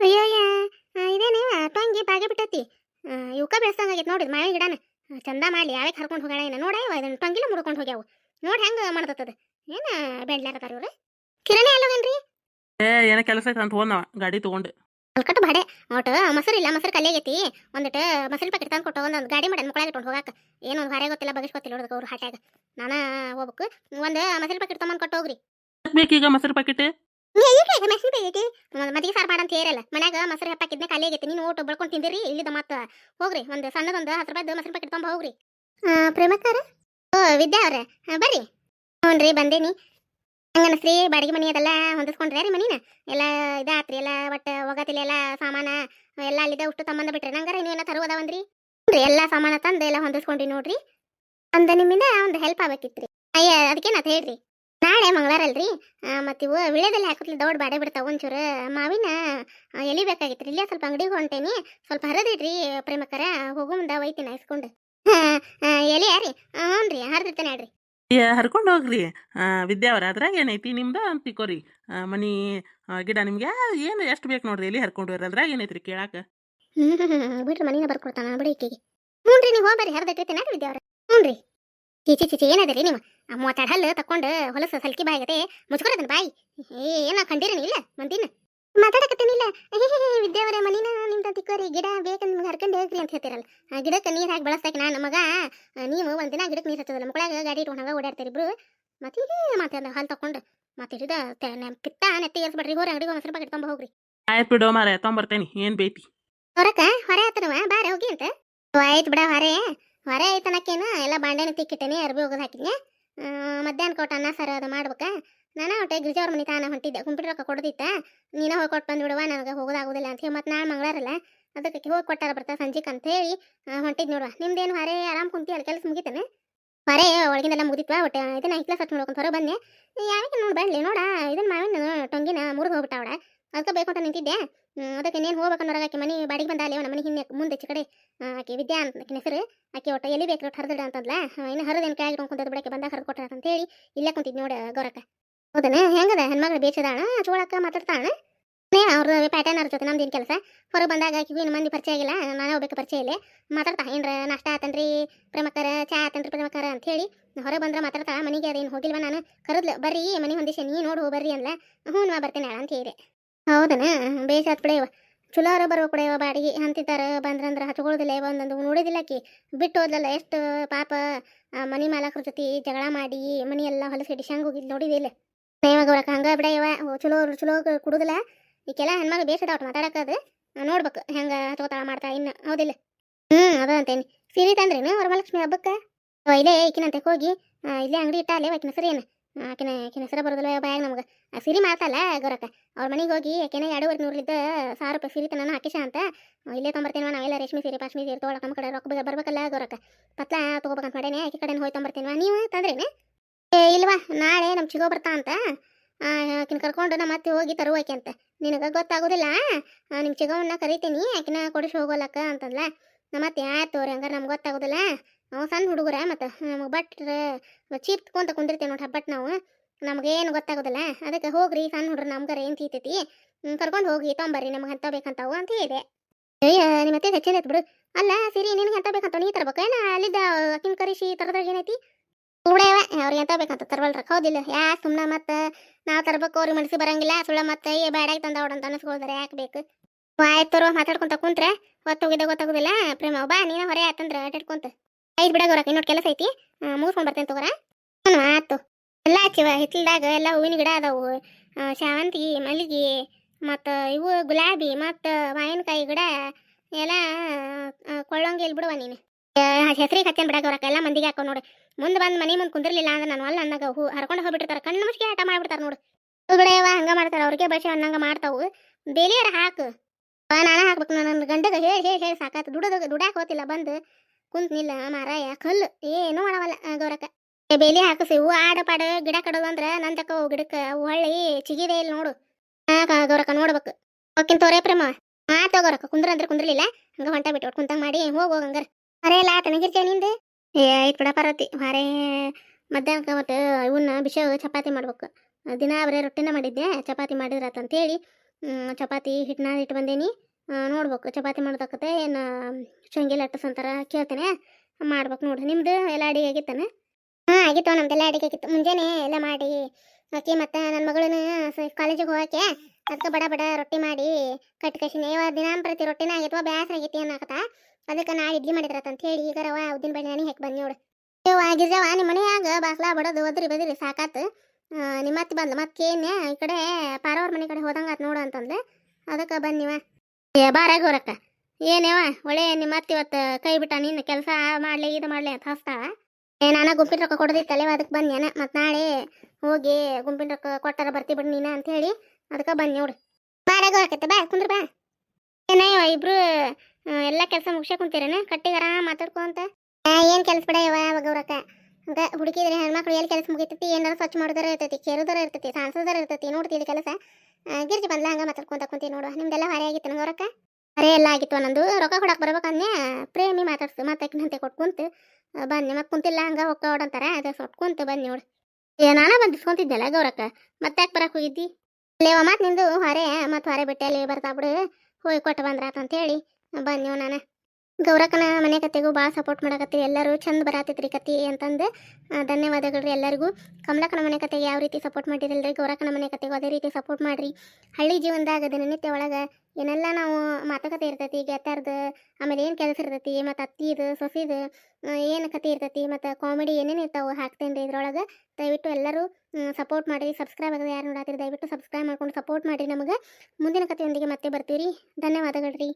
ಅಯ್ಯೋಯ್ಯ ಇದೇನೇ ಟೊಂಗಿ ಬಾಗಿ ಬಿಟ್ಟೈತಿ. ಇವಕ್ಕ ಬೆಳೆಸಂಗಾಗೈತೆ ನೋಡಿದ್ ಮಾವಿನ ಗಿಡನ. ಚಂದ ಮಾಡಲಿ ಯಾವಾಗ ಹರ್ಕೊಂಡು ಹೋಗಾಳ ಏನ? ನೋಡ ಇದನ್ನ ಟೊಂಗಿಲ ಮುಡ್ಕೊಂಡು ಹೋಗ್ಯಾವು. ನೋಡಿ ಹೆಂಗ ಮಾಡ್ತದ ಏನ ಬೆಳ್ಲಾರತಾರ ಇವ್ರು? ಕಿರಣಿ ಅಲ್ಲವೇನ್ರಿ? ಏ ಏನ ಕೆಲಸ ಐತೆ ಅಂತ ಹೋದ್ನವ ಗಾಡಿ ತಗೊಂಡು. ಅಲ್ಕಟ್ಟು ಬಾಡೆ. ಒಟ್ಟು ಮೊಸರು ಇಲ್ಲ ಮೊಸರು ಕಲ್ಲಿಯಾಗೈತಿ ಒಂದಿಟ್ಟು ಮೊಸರು ಪ್ಯಾಕೆಟ್ ತಂದು ಕೊಟ್ಟು ಒಂದೊಂದು ಗಾಡಿ ಮಾಡಿ ಮುಕ್ಕಳಾಗಿ ಇಟ್ಕೊಂಡು ಹೋಗಾಕ. ಏನು ಒಂದು ಹೊರೆ ಗೊತ್ತಿಲ್ಲ ಬಗಸ್ ಗೊತ್ತಿಲ್ಲ ನೋಡೋದಕ್ಕೆ ಅವ್ರು ಹಾಟ್ಯಾಗ. ನಾನು ಹೋಗ್ಬೇಕು. ಒಂದು ಮೊಸರು ಪ್ಯಾಕೆಟ್ ತೊಗೊಂಡು ಕೊಟ್ಟು ಹೋಗ್ರಿ. ಬೇಕೀಗ ಮೊಸರು ಪ್ಯಾಕೆಟ್ ಮೆಣಸಿನ ಪ್ಯಾಕೆಟ್ ಮದಿಗೆ ಸಾರು ಮಾಡಂತ ಹೇರಲ್ಲ ಮನ್ಯಾಗ ಮೊಸರು ಹೆಪ್ಪಾಕಿದ್ನ ಖಾಲಿ ಆಗೈತಿ. ನೀನು ಓಟು ಬಳ್ಕೊಂಡು ತಿಂದಿರಿ ಇಲ್ಲಿದ ಮತ್ತೆ ಹೋಗ್ರಿ. ಒಂದು ಸಣ್ಣದೊಂದು ಹತ್ತು ರೂಪಾಯಿ ಮೊಸರು ಪ್ಯಾಕೆಟ್ ತೊಂಬ ಹೋಗ್ರಿ. ಪ್ರೇಮಕಾರ ಓ ವಿದ್ಯಾ ಅವ್ರೆ. ಬರ್ರಿ. ಹ್ಞೂ ರೀ ಬಂದೇನಿ ಹಂಗನಸ್ರಿ? ಬಾಡಿಗೆ ಮನಿ ಅದೆಲ್ಲ ಹೊಂದಿಸ್ಕೊಂಡ್ರಿ ರೀ ಮನಿನ? ಎಲ್ಲ ಇದಾತ್ರಿ ಎಲ್ಲ ಒಟ್ಟು ಒಗತಿಲಿ ಎಲ್ಲ ಸಾಮಾನ ಎಲ್ಲ ಅಲ್ಲಿದ್ದ ಉಷ್ಟು ಸಂಬಂಧ ಬಿಟ್ರಿ. ನಂಗಾರ ಇನ್ನೂ ತರುವುದ ಒಂದ್ರಿ ರೀ ಎಲ್ಲ ಸಾಮಾನ ತಂದು ಎಲ್ಲ ಹೊಂದಿಸ್ಕೊಂಡ್ರಿ ನೋಡ್ರಿ. ಅಂದ ನಿಮ್ಮಿಂದ ಒಂದು ಹೆಲ್ಪ್ ಆಗಬೇಕಿತ್ರಿ. ಅಯ್ಯ ಅದಕ್ಕೇನಂತ ಹೇಳ್ರಿ? ನಾಳೆ ಮಂಗಳಾರಲ್ರಿ ಮತ್ತು ಇವು ವಿಳೆದಲ್ಲಿ ಹಾಕತ್ಲಿ ದೌಡ್ ಬಾಡೆ ಬಿಡ್ತಾವ ಒಂಚೂರು. ಮಾವಿನ ಎಲಿ ಬೇಕಾಗಿತ್ರಿ. ಇಲ್ಲೇ ಸ್ವಲ್ಪ ಅಂಗಡಿಗೆ ಹೊಂಟೇನಿ. ಸ್ವಲ್ಪ ಹರಿದಿಡ್ರಿ ಪ್ರೇಮಕರ. ಹೋಗೋ ಮುಂದೆ ಒಯ್ತೀನಿ ಇಸ್ಕೊಂಡು ಎಲಿ ಯಾರಿ? ಹ್ಞೂ ರೀ ಹರಿದಿರ್ತೇನೆ ಹೇಳ್ರಿ ಹರ್ಕೊಂಡು ಹೋಗ್ರಿ ಆ, ವಿದ್ಯಾ ಅದ್ರಾಗ ಏನೈತಿ ನಿಮ್ದು ಅಂತ ಮನಿ ಗಿಡ ನಿಮ್ಗೆ ಏನು ಎಷ್ಟು ಬೇಕು ನೋಡ್ರಿ ಎಲ್ಲಿ ಹರ್ಕೊಂಡು ಹೋಗ್ರಿ. ಅದ್ರಾಗ ಏನೈತ್ರಿ ಕೇಳಾಕ? ಹ್ಞೂ ಬಿಡ್ರಿ ಮನಿನ ಬರ್ಕೊಡ್ತಾನ ಬಿಡಿ ಈಕೆಗೆ. ಹ್ಞೂ ರೀ ನೀವು ಹೋಗ್ಬರ್ರಿ ನೋಡ್ರಿ ವಿದ್ಯಾವ್ರ ಹ್ಞೂ ರೀ ಚೀಚಿ ಚೀಚಿ ಏನದರಿ ನೀವು? ಆ ಮೂವತ್ತೆರಡು ಹಲ್ಲು ತಕೊಂಡು ಹೊಲಸು ಸಲ್ಕಿ ಬಾಯಿಗತೆ ಮುಚ್ಕೊಡದನ್ ಬಾಯಿ? ಏ ಏನ ಕಂಡಿರನಿ ಇಲ್ಲ ಮಂದಿನ? ಮಾತಾಡಕತ್ತೇನಿಲ್ಲ. ವಿದ್ಯಾವರ ಮನಿನ ನಿಮ್ದ ತಿಕ್ಕೋರಿ ಗಿಡ ಬೇಕಂದ್ ನಿಮ್ಗೆ ಹರ್ಕೊಂಡು ಹೋಗ್ರಿ ಅಂತ ಹೇಳ್ತಿರಲ್ಲ. ಆ ಗಿಡಕ್ಕೆ ನೀರು ಹಾಕಿ ಬಳಸ್ತಾಕ ನಾನು ಮಗ ನೀವು ಒಂದಿನ ಗಿಡಕ್ಕೆ ನೀರು ಹಚ್ಚೋದಿಲ್ಲ ಮಕ್ಕಳಾಗ ಗಾಡಿ ಇಟ್ಟು ಹಂಗ ಓಡಾಡ್ತೀರಿ ಇಬ್ರು. ಮತ್ತೆ ಈಗ ಮಾತಾಡ ಹಾಲು ತಕೊಂಡು ಮತ್ತೆ ಹಿಡಿದ ಪಿತ್ತ ನೆತ್ತಿ ಏರ್ಸ್ಬಿಡ್ರಿ ಹೋರಿ ಅಂಗಡಿಗೆ ಮೊಸರು ಪ್ಯಾಕೆಟ್ ತೊಂಬ ಹೋಗ್ರಿ. ಆಯ್ತು ಬಿಡೋ ಮಾರ ತೊಂಬರ್ತೇನೆ ಏನು ಬೇತಿ ಹೊರಕ ಹೊರ ಆತನವ ಬಾರ ಹೋಗಿ ಅಂತ. ಆಯ್ತ್ ಬಿಡ ಹೊರೆ. ಹೊರೆ ಐತನಕ್ಕೇನು? ಎಲ್ಲ ಬಾಂಡೆನ ತಿಕ್ಕಿಟ್ಟೆನಿ, ಅರ್ಬಿ ಹೋಗೋದು ಹಾಕಿದ್ನೆ ಮಧ್ಯಾಹ್ನ ಕೊಟ್ಟು ಅನ್ನ ಸಾರು ಅದು ಮಾಡ್ಬೇಕಾ? ನಾನು ಹೊಟ್ಟೆ ಗಿರಿಜವ್ರ ಮನೆ ತಾನ ಹೊಂಟಿದ್ದೆ. ಕುಂಪಿಟ್ ರೊಕ್ಕ ಕೊಡ್ದಿತ್ತ. ನೀನ ಹೋಗಿ ಕೊಟ್ಟು ಬಂದ್ಬಿಡುವ ನನಗೆ ಹೋಗೋದಾಗೋದಿಲ್ಲ ಅಂತ ಹೇಳಿ ಮತ್ತೆ ನಾಳೆ ಮಂಗಳಾರಲ್ಲ, ಅದಕ್ಕೆ ಹೋಗಿ ಕೊಟ್ಟಾರ ಬರ್ತಾ ಸಂಜೆಗೆ ಅಂತ ಹೇಳಿ ಹೊಂಟಿದ್ ನೋಡುವ. ನಿಮ್ದೇನು ಹೊರೆ ಆರಾಮ್ ಕುಂತಿ ಅಲ್ಲಿ ಕೆಲಸ ಮುಗಿತಾನೆ? ಹೊರೆ ಒಳಗಿಂದೆಲ್ಲ ಮುಗಿತ್ವಾ ಒಟ್ಟೆ ಇದನ್ನ ಐಕ್ಲ ಸಟ್ ನೋಡ್ಕೊಂತ ಹೊರ ಬಂದೆ. ಯಾವಾಗ ನೋಡಿ ಬರಲಿ ನೋಡ ಇದನ್ನ ಮಾವಿನ ಟೊಂಗಿನ ಮುರಿದು ಹೋಗ್ಬಿಟ್ಟಾವಳ. ಅದಕ್ಕೆ ಬೇಕು ಅಂತ ನಿಂತಿದ್ದೆ. ಅದಕ್ಕೆ ನೀನು ಹೋಗ್ಬೇಕನ್ನೋರಾಗ ಆಕೆ ಮನೆ ಬಾಡಿಗೆ ಬಂದಾಲೆ ಅವನ ಮನೆ ಹಿಂದೆ, ಮುಂದೆ ಕಡೆ ಆಕೆ ವಿದ್ಯಾ ಅಂತ ಹೆಸರು, ಆಕೆ ಒಟ್ಟು ಎಲ್ಲಿ ಬೇಕು ಒಟ್ಟು ಹರಿದಿಡ ಅಂತಂದ್ಲ? ಇನ್ನು ಹರಿದೇನು ಕೆಳಗೆ ಕುಂತದ ಬಿಡಕ್ಕೆ ಬಂದಾಗ ಹರಿದು ಅಂತ ಹೇಳಿ ಇಲ್ಲೇ ಕುಂತಿದ್ ನೋಡಿ, ಗೌರಕ್ಕ. ಹೌದನ? ಹೆಂಗದ? ಹೆಣ್ಮಗಳು ಬೇಚದಾಣ ಚೋಳಕ್ಕ ಮಾತಾಡ್ತಾಣ ಅವ್ರದ್ದು ಪ್ಯಾಟರ್ನ್ ಅವ್ರ ಜೊತೆ ನಮ್ದೇನು ಕೆಲಸ? ಹೊರಗೆ ಬಂದಾಗ ಆಕೆ ಇನ್ನು ಮಂದಿ ಪರಿಚಯ ಆಗಿಲ್ಲ, ನಾನು ಹೋಗ್ಬೇಕು ಪರಿಚಯ ಇಲ್ಲೇ. ಮಾತಾಡ್ತಾ, ಏನ್ರ ನಾಷ್ಟ ಆತನ್ರಿ ಪ್ರೇಮಕರ, ಚಾ ಆತನ್ರಿ ಪ್ರೇಮಕರ ಅಂತ ಹೇಳಿ ಹೊರಗೆ ಬಂದ್ರೆ ಮಾತಾಡ್ತಾ ಮನೆಗೆ ಅದೇನು ಹೋಗಿಲ್ವ ನಾನು? ಕರದ್ಲು, ಬರ್ರಿ, ಮನೆ ಹೊಂದಿಸಿ ನೀ ನೋಡು, ಬರ್ರಿ ಅಂದ್ಲ. ಹ್ಞೂ ನಾ ಬರ್ತೇನೆ ಅಂತ ಹೇಳಿದೆ. ಹೌದನ? ಬೇಸ ಆತ್ ಬಿಡೇವ. ಚಲೋ ಅವ್ರ ಬರ್ಬೇಕು ಬಿಡೇವ ಬಾಡಿಗೆ. ಅಂತಿದ್ದಾರ ಬಂದ್ರಂದ್ರ ಹಚ್ಕೊಳ್ಳೋದಿಲ್ಲ ಒಂದೊಂದು ನೋಡಿದಿಲ್ಲ ಆಕಿ? ಬಿಟ್ಟು ಹೋದ್ಲಲ್ಲ ಎಷ್ಟು ಪಾಪ ಮನಿ ಮಾಲಕರ ಜೊತೆ ಜಗಳ ಮಾಡಿ ಮನಿ ಎಲ್ಲ ಹೊಲಸು ಹಿಡಿಸಿ ಹಂಗೆ ಹೋಗಿದ್ ನೋಡಿದಿಲ್ಲ ಇವಾಗ ಬರಕ ಹಂಗ ಬಿಡಯವ ಚಲೋ ಚಲೋ ಕುಡುದಿಲ್ಲ ಈಕೆಲ್ಲ ಹೆಣ್ಮಗ ಬೇಸದ ಅವ್ರು ಮಾತಾಡಕದು ನೋಡ್ಬೇಕು ಹೆಂಗ ಹಚ್ಕೋತಾಳ ಮಾಡ್ತಾ ಇನ್ನು. ಹೌದಿಲ್ಲ. ಹ್ಞೂ ಅದ ಅಂತೇನಿ. ಸೀರೆ ತಂದ್ರೇನು ವರಮಹಾಲಕ್ಷ್ಮಿ ಹಬ್ಬಕ್ಕೆ? ಇಲ್ಲೇ ಈಕಿನಂತೆ ಹೋಗಿ. ಇಲ್ಲೇ ಅಂಗಡಿ ಇಟ್ಟಾಲೆ ಆಕಿನ ಹೆಸರು ಏನು? ಆಕಿನ ಆಕಿನ ಹೆಸರು ಬರೋದಿಲ್ಲ ಬಾಯಾಗ ನಮ್ಗೆ. ಸಿರಿ ಮಾತಲ್ಲ ಗೌರಕ್ಕ. ಅವ್ರ ಮನೆಗೆ ಹೋಗಿ ಆಕೆನ ಎರಡೂವರೆ ನೂರಲಿದ್ದ ಸಾವಿರ ರೂಪಾಯಿ ಸೀರೆ ತನ ಹಾಕಿಸ ಅಂತ. ಇಲ್ಲೇ ತೊಂಬರ್ತೇನೆ ನಾವೆಲ್ಲ ರೇಷ್ಮೆ ಸೀರೆ, ಪಾಶ್ಮಿ ಸೀರೆ ತೊಗೊಳಕ ನಮ್ಮ ಕಡೆ ರೊಕ್ಕ ಬರ್ಬೇಕಲ್ಲ ಗೌರಕ್ಕ. ಪತ್ಲ ತೊಗೋಬೇಕಂತ ಮಾಡೇನೆ, ಆಕೆ ಕಡೆ ಹೋಗಿ ತೊಂಬರ್ತೇನೆ ನೀವು ತಂದ್ರೇನೆ? ಏ, ಇಲ್ವಾ, ನಾಳೆ ನಮ್ಮ ಚಿಗೋ ಬರ್ತಾ ಅಂತ. ಆಕಿನ ಕರ್ಕೊಂಡು ನಮ್ಮ ಮತ್ತೆ ಹೋಗಿ ತರುವಾಕೆ ಅಂತ. ನಿನಗೆ ಗೊತ್ತಾಗೋದಿಲ್ಲ ನಿಮ್ಮ ಚಿಗವನ್ನ ಕರಿತೀನಿ, ಆಕಿನ ಕೊಡಿಸಿ ಹೋಗೋಲಕ್ಕ ಅಂತಂದ್ಲ. ನಮ್ಮ ಮತ್ತೆ ಆಯ್ತು ತೋರಿ ಹಂಗಾರೆ ನಮ್ಗೆ ಗೊತ್ತಾಗೋದಿಲ್ಲ. ನಾವು ಸಣ್ಣ ಹುಡುಗರ ಮತ್ತು, ನಮಗೆ ಬಟ್ರ, ಚೀಪ್ ತಗೊಂತ ಕುಂದಿರ್ತೀವಿ ನೋಡಿ ಹಬ್ಬಟ್ ನಾವು. ನಮಗೇನು ಗೊತ್ತಾಗೋದಿಲ್ಲ. ಅದಕ್ಕೆ ಹೋಗ್ರಿ, ಸಣ್ಣ ಹುಡ್ರು ನಮ್ಗಾರ ಏನು ತೀತೈತಿ ಕರ್ಕೊಂಡು ಹೋಗಿ ತೊಂಬರ್ರಿ ನಮ್ಗೆ ಅಂತ ಬೇಕಂತಾವು ಅಂತ ಇದೆ ಅಯ್ಯ ನಿಮ್ಮ ಅತ್ತೆ ಹೆಚ್ಚಿನ ಬಿಡು. ಅಲ್ಲ, ಸಿರಿ, ನಿನಗೆ ಅಂತ ಬೇಕಂತ ನೀ ತರ್ಬೇಕು? ಏನ, ಅಲ್ಲಿದ್ದ ಅಕ್ಕಿನ ಕರಿಸಿ ತರದಾಗ ಏನೈತಿ? ಉಡೇವ ಅವ್ರಿಗೆ ಎಂತ ಬೇಕಂತ ತರ್ವಲ್ರ ಹೌದಿಲ್ಲ. ಯಾ ಸುಮ್ಮನೆ ಮತ್ತೆ ನಾವು ತರಬೇಕು, ಅವ್ರಿಗೆ ಮನಸ್ಸಿಗೆ ಬರಂಗಿಲ್ಲ. ಸುಳ್ಳ ಮತ್ತೆ ಬೇಡಾಗಿ ತಂದವಡ ಅಂತ ಅನಿಸ್ಕೊಳ್ತಾರೆ, ಯಾಕೆ ಬೇಕು? ಆಯ್ತು ಮಾತಾಡ್ಕೊಂತ ಕುಂತ್ರೆ. ಹೊತ್ತೋಗಿದ್ದ ಗೊತ್ತಾಗೋದಿಲ್ಲ. ಪ್ರೇಮ, ಬಾ, ನೀನು ಹೊರೆ ಆಯ್ತಂದ್ರೆ ಅಡ್ಕೊಂತ ಐದು ಬಿಡಾಗ ಅವ್ರಕ್ಕೆ ಇನ್ನೊಟ್ಟು ಕೆಲಸ ಐತಿ. ಮೂರ್ಕೊಂಡು ಬರ್ತೇನೆ ತಗೋರ. ಆಯ್ತು. ಎಲ್ಲ ಹಚ್ಚಿವ, ಹಿತ್ತಲ್ದಾಗ ಎಲ್ಲ ಹೂವಿನ ಗಿಡ ಅದಾವು ಸೇವಂತಿಗೆ ಮಲ್ಲಿಗೆ, ಮತ್ತು ಇವು ಗುಲಾಬಿ, ಮತ್ತು ಮಾವಿನಕಾಯಿ ಗಿಡ, ಎಲ್ಲ ಕೊಳ್ಳಂಗಿ ಇಲ್ಲಿ ಬಿಡುವ ನೀನು. ಹೆಸರಿಗೆ ಹಚ್ಚನ್ ಬಿಡಾಕ ಬರಕ, ಎಲ್ಲ ಮಂದಿಗೆ ಹಾಕೋ ನೋಡು. ಮುಂದೆ ಬಂದು ಮನೆ ಮುಂದೆ ಕುಂದಿರಲಿಲ್ಲ ಅಂದ್ರೆ ನಾನು ಅಲ್ಲ ಅನ್ನಾಗ ಹೂ ಹರ್ಕೊಂಡು ಹೋಗ್ಬಿಟ್ಟಿರ್ತಾರೆ. ಕಣ್ಣು ಮುಚ್ಚಿಗೆ ಆಟ ಮಾಡ್ಬಿಡ್ತಾರೆ ನೋಡು. ಬಿಡೆಯವ ಹಂಗೆ ಮಾಡ್ತಾರೆ, ಅವ್ರಿಗೆ ಬಸ್ ಅನ್ನಂಗೆ ಮಾಡ್ತಾವು. ಬೇಲಿಯರ ಹಾಕು. ನಾನು ಹಾಕ್ಬೇಕು ನನ್ನ ಗಂಡಗೆ ಹೇಳಿ ಹೇಳಿ ಹೇಳಿ ಸಾಕಾತು. ದುಡದು, ದುಡ್ಯಾಕೆ ಹೋತಿಲ್ಲ, ಬಂದು ಕುಂತ ನಿಲ್ಲ ಮಾರಾಯ, ಕಲ್ಲು. ಏನು ಮಾಡವಲ್ಲ, ಗೌರಕ್ಕ. ಬೇಲಿ ಹಾಕಿಸಿ ಹೂ ಆಡ ಪಾಡ ಗಿಡ ಕಡೋದು ಅಂದ್ರೆ ನಂದಕ್ಕ ಗಿಡಕ್ಕೆ ಹೊಳ್ಳಿ ಚಿಗಿದೆ ಇಲ್ಲಿ ನೋಡು. ಆ, ಗೌರಕ್ಕ ನೋಡ್ಬೇಕು. ಓಕಿನ್ ತೋರೇ ಪ್ರೇಮ. ಮಾತ ಗೌರಕ್ಕ ಕುಂದ್ರ ಅಂದ್ರೆ ಕುಂದ್ರಲಿಲ್ಲ ಹಂಗ ಹೊಂಟ ಬಿಟ್ಟು ಕುಂತಂಗ್ ಮಾಡಿ ಹೋಗ್ ಹೋಗ್ ಹಂಗಾರ. ಅರೆ ಇಲ್ಲ ತನಗಿರ್ತೀಯ ನಿಂದು? ಏ ಆಯ್ತು ಬಿಡ ಪರ್ವತಿ ಹಾರೇ ಮಧ್ಯಾಹ್ನಕ್ಕೆ ಮತ್ತೆ ಇವನ್ನ ಬಿಸಿ ಚಪಾತಿ ಮಾಡ್ಬೇಕು. ದಿನ ಬರೇ ರೊಟ್ಟಿನ ಮಾಡಿದ್ದೆ ಚಪಾತಿ ಮಾಡಿದ್ರಾತ ಅಂತೇಳಿ ಚಪಾತಿ ಹಿಟ್ಟನ್ನ ಇಟ್ಟು ಬಂದೇನಿ. ಆ, ನೋಡ್ಬೇಕು ಚಪಾತಿ ಮಾಡೋದಕ್ಕತ್ತೆ ಏನು ಶೇಂಗಿ ಲಟ್ಟಸ್ ಅಂತಾರ ಕೇಳ್ತೇನೆ. ಮಾಡ್ಬೇಕು ನೋಡ್ರಿ ನಿಮ್ದು ಎಲ್ಲ ಅಡಿಗೆ ಆಗಿತ್ತಾನ? ಆಗಿತ್ತು ನಮ್ದೆಲ್ಲ ಅಡಿಗೆ ಆಗಿತ್ತು. ಮುಂಜಾನೆ ಎಲ್ಲ ಮಾಡಿ ಆಕೆ ಮತ್ತೆ ನನ್ನ ಮಗಳನ್ನ ಕಾಲೇಜಿಗೆ ಹೋಗಕ್ಕೆ ಅದಕ್ಕೆ ಬಡ ಬಡ ರೊಟ್ಟಿ ಮಾಡಿ ಕಟ್ ಇವಾಗ ಇವ ದಿನಾಂಪ್ರತಿ ರೊಟ್ಟಿನ ಆಗಿತ್ತು ಬೇಸರ ಆಗೈತಿ ಅನ್ನಕತ್ತ. ಅದಕ್ಕೆ ನಾ ಇಡ್ಲಿ ಮಾಡಿದ್ರತ್ತ ಅಂತ ಹೇಳಿ ಈಗ ರವ ಉದ್ದಿನ ಬೇಳೆ ನಾನು ಹೆಕ್ ಬಂದು ನೋಡು. ನೀವು ಆಗಿದ್ದೇವ ನಿಮ್ಮ ಮನೆಯಾಗ ಬಾಸ್ಲಾ ಬಡದು ಒದ್ರಿ ಬದ್ರಿ ಸಾಕಾತು. ಆ, ನಿಮ್ಮ ಅತ್ತೆ ಬಂದ್ ಮತ್ತೆ ಏನೇ ಈ ಕಡೆ ಪಾರವ್ರ ಮನೆ ಕಡೆ ಹೋದಂಗಾತ್ ನೋಡು ಅಂತಂದು ಅದಕ್ಕೆ ಬಂದಿವ ಏ ಬಾರ ಗೌರಕ್ಕ ಏನೇವ ಒಳ್ಳೆ ನಿಮ್ಮ ಅತ್ತೆ ಇವತ್ತು ಕೈ ಬಿಟ್ಟ ನಿನ್ನ ಕೆಲಸ ಮಾಡ್ಲಿ ಇದು ಮಾಡ್ಲಿ ಅಂತ ಹಸ್ತಾಳ. ಏ, ನಾನು ಗುಂಪಿನ ರೊಕ್ಕ ತಲೆ ಅದಕ್ಕೆ ಬಂದ್ಯಾನ. ಮತ್ತು ನಾಳೆ ಹೋಗಿ ಗುಂಪಿನ ರೊಕ್ಕ ಕೊಟ್ಟಾರ ಬರ್ತಿ ಬಿಡ್ ನೀನ ಅಂತ ಹೇಳಿ ಅದಕ್ಕೆ ಬನ್ನಿ ನೋಡು. ಬಾರ ಹಾಕತ್ತೆ ಬಾ, ಕುಂದ್ರ ಬಾ. ಏನ ಇಬ್ರು ಎಲ್ಲಾ ಕೆಲಸ ಮುಗಿಸೇ ಕುಂತೀರೇನ? ಕಟ್ಟಿಗಾರ ಮಾತಾಡ್ಕೊಂತ ಏನ್ ಕೆಲಸ ಬಿಡ ಯಾವ ಅವ್ರಕ್ಕ. ಹಂಗ ಹುಡುಕಿದ್ರೆ ಹೆಣ್ಮಕ್ಳು ಎಲ್ಲಿ ಕೆಲಸ ಮುಗಿತೈತಿ, ಏನಾರ ಸ್ವಚ್ಛ ಮಾಡೋದಾರ ಇರ್ತೈತಿ ಕೇರೋದಾರ ಇರ್ತೈತಿ, ಸಾನ್ಸೋದಾರ ಇರ್ತೈತಿ ನೋಡ್ತಿದ್ದ ಕೆಲಸ. ಗಿರ್ಜಿ ಬಂದ್ಲ, ಹಂಗ ಮಾತಾಡ್ಕೊಂತ ಕುಂತಿ ನೋಡು ನಿಮ್ದೆಲ್ಲ ಹೊರೆ ಆಗಿತ್ತು ಗೌರಕ್ಕ ಹೊರೆ ಎಲ್ಲ ಆಗಿತ್ತು ನಂದು ರೊಕ್ಕ ಕೊಡಕ್ಕೆ ಬರ್ಬೇಕನ್ಯ ಪ್ರೇಮಿ ಮಾತಾಡ್ತು ಮಾತಾಕಿನಂತೆ ಕೊಟ್ಕೊಂತು ಬನ್ನಿ. ಮತ್ತೆ ಕುಂತಿಲ್ಲ, ಹಂಗ ಹೊಕ್ಕ ಹೊಡಂತಾರ ಅದು ಕುಂತು ಬನ್ನಿ ನೋಡು. ಏ ಬಂದಿಸ್ಕೊಂತಿದ್ದೆಲ್ಲ ಗೌರಕ್ಕ? ಮತ್ತೆ ಯಾಕೆ ಬರಕ್ಕೆ ಹೋಗಿದ್ದಿ? ಲೇವ, ಮತ್ತೆ ನಿಂದು ಹೊರೆ, ಮತ್ತೆ ಹೊರೆ ಬಿಟ್ಟೆ ಅಲ್ಲಿ ಬರ್ತಾ ಬಿಡು ಹೋಗಿ ಕೊಟ್ಟು ಬಂದ್ರಾತ ಅಂತೇಳಿ ಬನ್ನಿ ನಾನು. ಗೌರಕ್ಕನ ಮನೆ ಕತೆಗೂ ಭಾಳ ಸಪೋರ್ಟ್ ಮಾಡಕತ್ತೀರಿ ಎಲ್ಲರೂ ಚಂದ ಬರಾತೈತ್ರಿ ಕತೆ ಅಂತಂದು ಧನ್ಯವಾದಗಳು ರೀ ಎಲ್ಲರಿಗೂ. ಕಮಲಕ್ಕನ ಮನೆ ಕತೆಗೆ ಯಾವ ರೀತಿ ಸಪೋರ್ಟ್ ಮಾಡಿರಲ್ರಿ ಗೌರಕ್ಕನ ಮನೆ ಕತೆಗೂ ಅದೇ ರೀತಿ ಸಪೋರ್ಟ್ ಮಾಡಿರಿ. ಹಳ್ಳಿ ಜೀವನದಾಗ ದಿನನಿತ್ಯ ಒಳಗೆ ಏನೆಲ್ಲ ನಾವು ಮಾತುಕತೆ ಇರ್ತೈತಿ, ಗೆತ್ತಾರ್ದು, ಆಮೇಲೆ ಏನು ಕೆಲಸ ಇರ್ತೈತಿ, ಮತ್ತು ಅತ್ತಿದು, ಸೊಸಿದು ಏನು ಕತೆ ಇರ್ತೈತಿ, ಮತ್ತು ಕಾಮಿಡಿ ಏನೇನು ಇರ್ತಾವೆ ಹಾಕ್ತೇನೆ ರೀ ಇದ್ರೊಳಗೆ. ದಯವಿಟ್ಟು ಎಲ್ಲರೂ ಸಪೋರ್ಟ್ ಮಾಡಿರಿ. ಸಬ್ಸ್ಕ್ರೈಬ್ ಆಗೋದು ಯಾರು ನೋಡಾತಿರಿ, ದಯವಿಟ್ಟು ಸಬ್ಸ್ಕ್ರೈಬ್ ಮಾಡ್ಕೊಂಡು ಸಪೋರ್ಟ್ ಮಾಡಿರಿ ನಮಗೆ. ಮುಂದಿನ ಕಥೆಯೊಂದಿಗೆ ಮತ್ತೆ ಬರ್ತೀವಿ ರೀ ಧನ್ಯವಾದಗಳು ರೀ